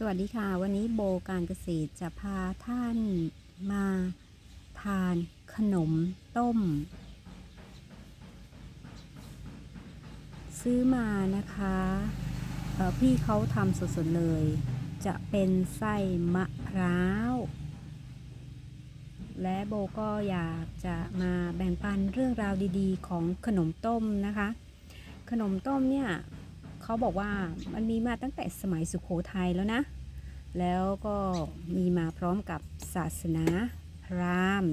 สวัสดีค่ะ วันนี้โบการเกษตรจะพาท่านมาทานขนมต้ม ซื้อมานะคะพี่เขาทำสดๆเลย จะเป็นไส้มะพร้าว และโบก็อยากจะมาแบ่งปันเรื่องราวดีๆ ของขนมต้มนะคะ ขนมต้มเนี่ย เขาบอกว่ามันมีมาตั้งแต่สมัยสุขโขทัยแล้วนะ แล้วก็มีมาพร้อมกับศาสนาพราหมณ์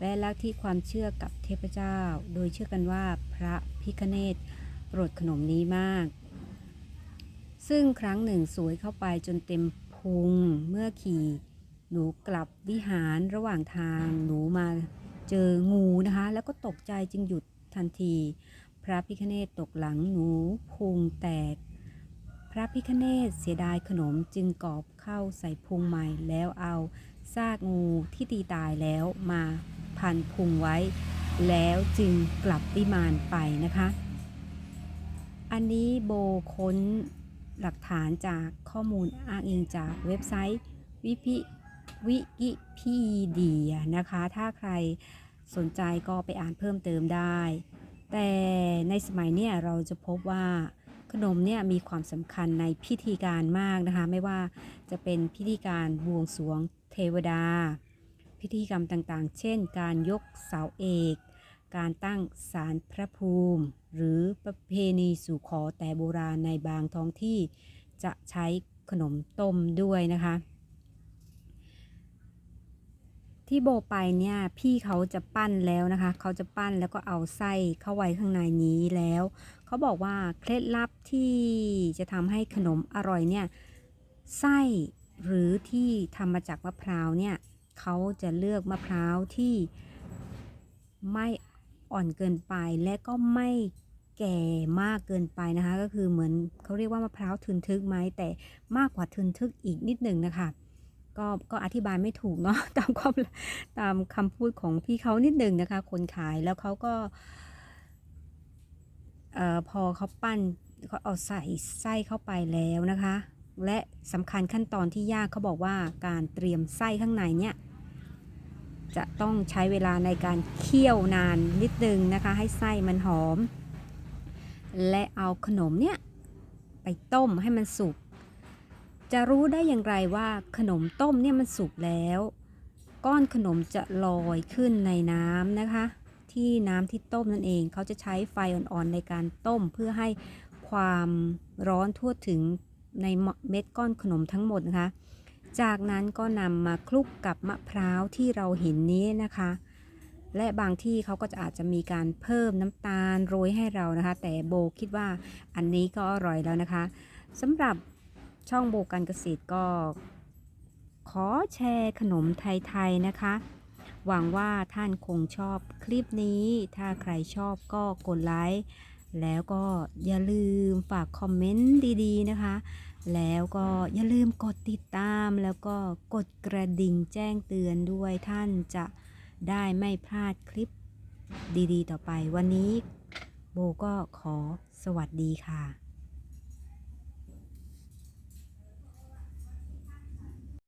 และลัทธิความเชื่อกับเทพเจ้า โดยเชื่อกันว่าพระพิคเนตโปรดขนมนี้มาก ซึ่งครั้งหนึ่งสวยเข้าไปจนเต็มพุงเมื่อขี่หนูกลับวิหารระหว่างทางหนูมาเจองูนะคะ แล้วก็ตกใจจึงหยุดทันที พระพิคเนตตกหลังหนูพุงแตก พระพิคเนตเสียดายขนมจึงกอบเข้าใส่พุงใหม่แล้วเอาซากงูที่ตีตายแล้วมาพันพุงไว้ แล้วจึงกลับวิมานไปนะคะ อันนี้โบค้นหลักฐานจากข้อมูลอ้างอิงจากเว็บไซต์วิพิวิกิพีเดียนะคะ ถ้าใครสนใจก็ไปอ่านเพิ่มเติมได้ แต่ในสมัยนี้เราจะพบว่าขนมเนี่ยมีความสำคัญในพิธีการมากนะคะ ไม่ว่าจะเป็นพิธีการบวงสรวงเทวดา พิธีกรรมต่างๆ เช่น การยกเสาเอก การตั้งศาลพระภูมิ หรือประเพณีสู่ขอแต่โบราณในบางท้องที่จะใช้ขนมต้มด้วยนะคะ ที่โบไปเนี่ยพี่เขาจะปั้นแล้วนะคะ เขาจะปั้นแล้วก็เอาไส้เข้าไว้ข้างในนี้แล้ว เขาบอกว่าเคล็ดลับที่จะทำให้ขนมอร่อยเนี่ยไส้หรือที่ทำมาจากมะพร้าวเนี่ยเขาจะเลือกมะพร้าวที่ไม่อ่อนเกินไปและก็ไม่แก่มากเกินไปนะคะ ก็คือเหมือนเขาเรียกว่ามะพร้าวทึนทึกไหมแต่มากกว่าทึนทึกอีกนิดหนึ่งนะคะ ก็ก็อธิบายไม่ถูกเนาะตามความตามคำพูดของพี่เขานิดหนึ่งนะคะ คนขายแล้วเขาก็เอ่อพอเขาปั้นเขาเอาใส่ไส้เข้าไปแล้วนะคะ และสำคัญขั้นตอนที่ยากเขาบอกว่าการเตรียมไส้ข้างในเนี่ยจะต้องใช้เวลาในการเคี่ยวนานนิดนึงนะคะ ให้ไส้มันหอม และเอาขนมเนี่ยไปต้มให้มันสุก จะรู้ได้อย่างไรว่าขนมต้มเนี่ยมันสุกแล้ว ก้อนขนมจะลอยขึ้นในน้ำนะคะ ที่น้ำที่ต้มนั่นเอง เขาจะใช้ไฟอ่อนๆในการต้มเพื่อให้ความร้อนทั่วถึงในเม็ดก้อนขนมทั้งหมดนะคะ จากนั้นก็นำมาคลุกกับมะพร้าวที่เราเห็นนี้นะคะ และบางที่เขาก็จะอาจจะมีการเพิ่มน้ำตาลโรยให้เรานะคะ แต่โบคิดว่าอันนี้ก็อร่อยแล้วนะคะสำหรับ ช่องโบกันเกษตรก็ ขอแชร์ขนมไทยๆนะคะ หวังว่าท่านคงชอบคลิปนี้ ถ้าใครชอบก็กดไลค์ แล้วก็อย่าลืมฝากคอมเมนต์ดีๆนะคะ แล้วก็อย่าลืมกดติดตาม แล้วก็กดกระดิ่งแจ้งเตือนด้วยท่านจะได้ไม่พลาดคลิปดีๆ ต่อไปวันนี้ โบก็ขอสวัสดีค่ะ